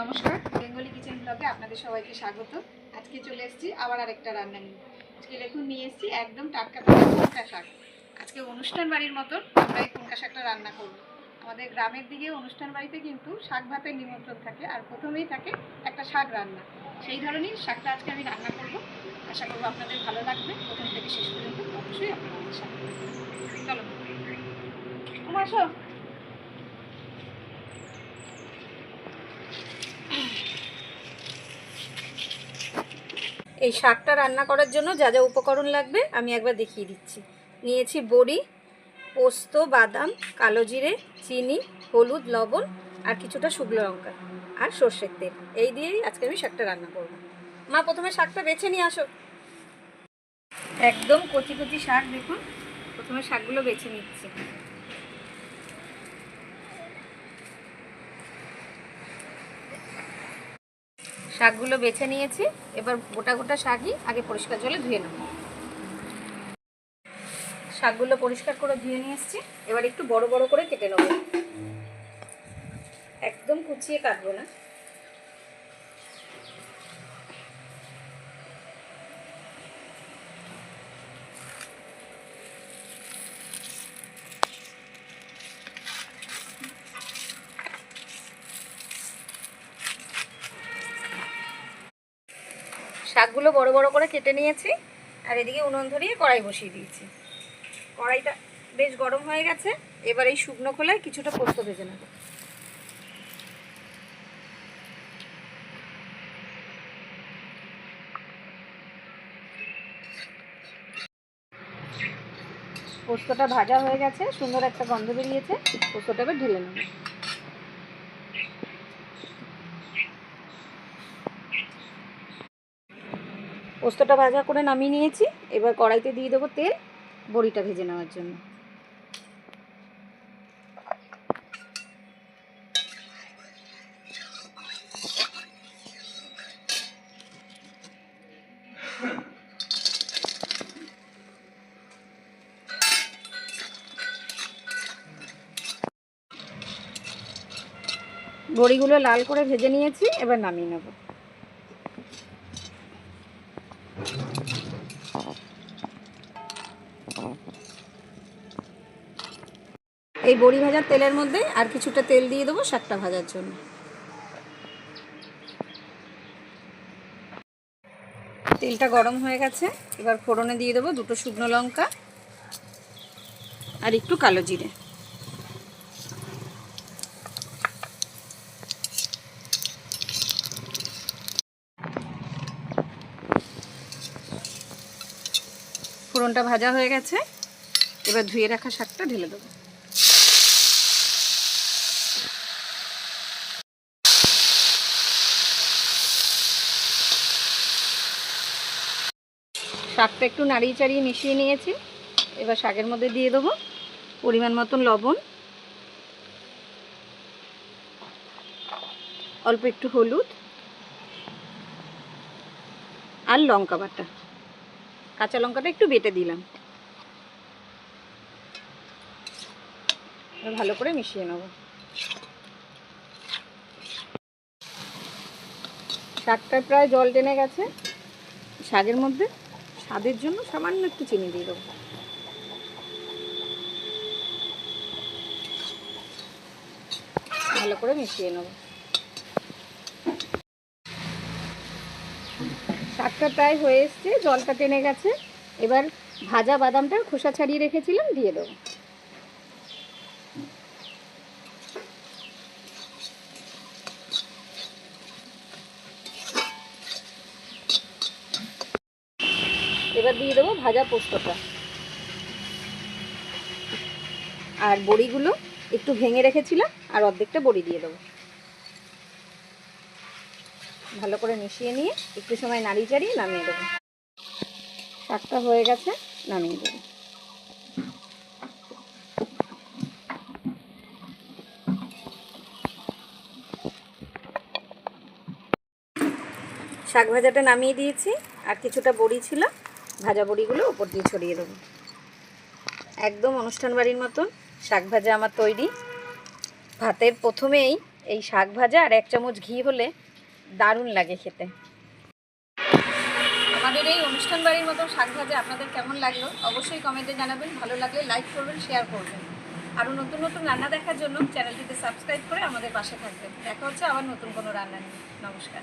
নমস্কার, Bengali kitchen ব্লগে আপনাদের সবাইকে স্বাগত। আজকে চলে এসেছি আবার আরেকটা রান্না নিয়ে। আজকে দেখুন নিয়ে এসেছি একদম টাটকা টাটকা শাক। আজকে অনুষ্ঠান বাড়ির মতন আমরা এই কুনকা শাকটা রান্না করব। আমাদের গ্রামের দিকে অনুষ্ঠান বাড়িতে কিন্তু শাক ভাতের নিমন্ত্রণ থাকে আর প্রথমেই থাকে একটা শাক রান্না। সেই ধরনের শাকটা আজকে আমি রান্না করব। আশা করব আপনাদের ভালো লাগবে। প্রথম থেকে শেষ পর্যন্ত অবশ্যই আপনারা সাথে। চলো। এই শাকটা রান্না করার জন্য যা যা উপকরণ লাগবে আমি একবার দেখিয়ে দিচ্ছি। নিয়েছি বড়ি, পোস্ত, বাদাম, কালো জিরে, চিনি, হলুদ, লবণ আর কিছুটা শুকনো লঙ্কা আর সর্ষের তেল। এই দিয়েই আজকে আমি শাকটা রান্না করব। মা, প্রথমে শাকটা বেছে নিয়ে আসো। একদম কচি কচি শাক, দেখুন, প্রথমে শাকগুলো বেছে নিচ্ছি। শাকগুলো বেছে নিয়েছি। এবার গোটা গোটা শাকই আগে পরিষ্কার জলে ধুয়ে নেব। শাকগুলো পরিষ্কার করে ধুয়ে নিয়ে এসছি। এবার একটু বড় বড় করে কেটে নেব। একদম কুচিয়ে কাটবো না। শাকগুলো বড় বড় করে কেটে নিয়েছি আর এদিকে উনুন ধরিয়ে কড়াই বসিয়ে দিয়েছি। কড়াইটা বেশ গরম হয়ে গেছে, এবার এই শুকনো খোলায় কিছুটা পোস্ত ভেজে নেব। পোস্তটা ভাজা হয়ে গেছে, সুন্দর একটা গন্ধ বেরিয়েছে, পোস্তটা এবার ঢেলে নেব। পোস্তটা ভাজা করে নামিয়ে নিয়েছি। এবার কড়াইতে দিয়ে দেবো তেল বড়িটা ভেজে নেওয়ার জন্য। বড়িগুলো লাল করে ভেজে নিয়েছি, এবার নামিয়ে নেব। এই বড়ি ভাজার তেলের মধ্যে আর কিছুটা তেল দিয়ে দেবো শাকটা ভাজার জন্য। তেলটা গরম হয়ে গেছে, এবার ফোড়নে দিয়ে দেবো দুটো শুকনো লঙ্কা আর একটু কালো জিরে। ফোড়নটা ভাজা হয়ে গেছে, এবার ধুয়ে রাখা শাকটা ঢেলে দেবো। শাকটা একটু নাড়িয়ে চাড়িয়ে মিশিয়ে নিয়েছি। এবার শাকের মধ্যে দিয়ে দেবো পরিমাণ মতন লবণ। অল্প একটু হলুদ আর লঙ্কা বাটা। কাঁচা লঙ্কাটা একটু বেটে দিলাম। ভালো করে মিশিয়ে নেব। শাকটা প্রায় জল টেনে গেছে। শাকের মধ্যে স্বাদের জন্য সামান্য একটু চিনি দিয়ে দেবো। ভালো করে মিশিয়ে নেব। শাকটা প্রায় হয়ে এসছে, জলটা টেনে গেছে। এবার ভাজা বাদামটা খোসা ছাড়িয়ে রেখেছিলাম, দিয়ে দেবো। এবার দিয়ে দেবো ভাজা পোস্তটা। আর বড়িগুলো একটু ভেঙে রেখেছিলাম, আর অর্ধেকটা বড়ি দিয়ে দেবো। ভালো করে মিশিয়ে নিয়ে একটু সময় নাড়িয়ে চাড়িয়ে নামিয়ে দেবো। শাকটা হয়ে গেছে, নামিয়ে দেবো। শাক ভাজাটা নামিয়ে দিয়েছি, আর কিছুটা বড়ি ছিল। ভাজা বড়িগুলো উপর দিয়ে ছড়িয়ে দেবো। একদম অনুষ্ঠান বাড়ির মতন শাক ভাজা আমার তৈরি। ভাতের প্রথমেই এই শাক ভাজা আর এক চামচ ঘি হলে দারুণ লাগে খেতে। আমাদের এই অনুষ্ঠান বাড়ির মতো শাক ভাজা আপনাদের কেমন লাগল অবশ্যই কমেন্টে জানাবেন। ভালো লাগলে লাইক করবেন শেয়ার করবেন। আরও নতুন নতুন রান্না দেখার জন্য চ্যানেলটিতে সাবস্ক্রাইব করে আমাদের পাশে থাকবেন। দেখা হচ্ছে আবার নতুন কোনো রান্না নিয়ে। নমস্কার।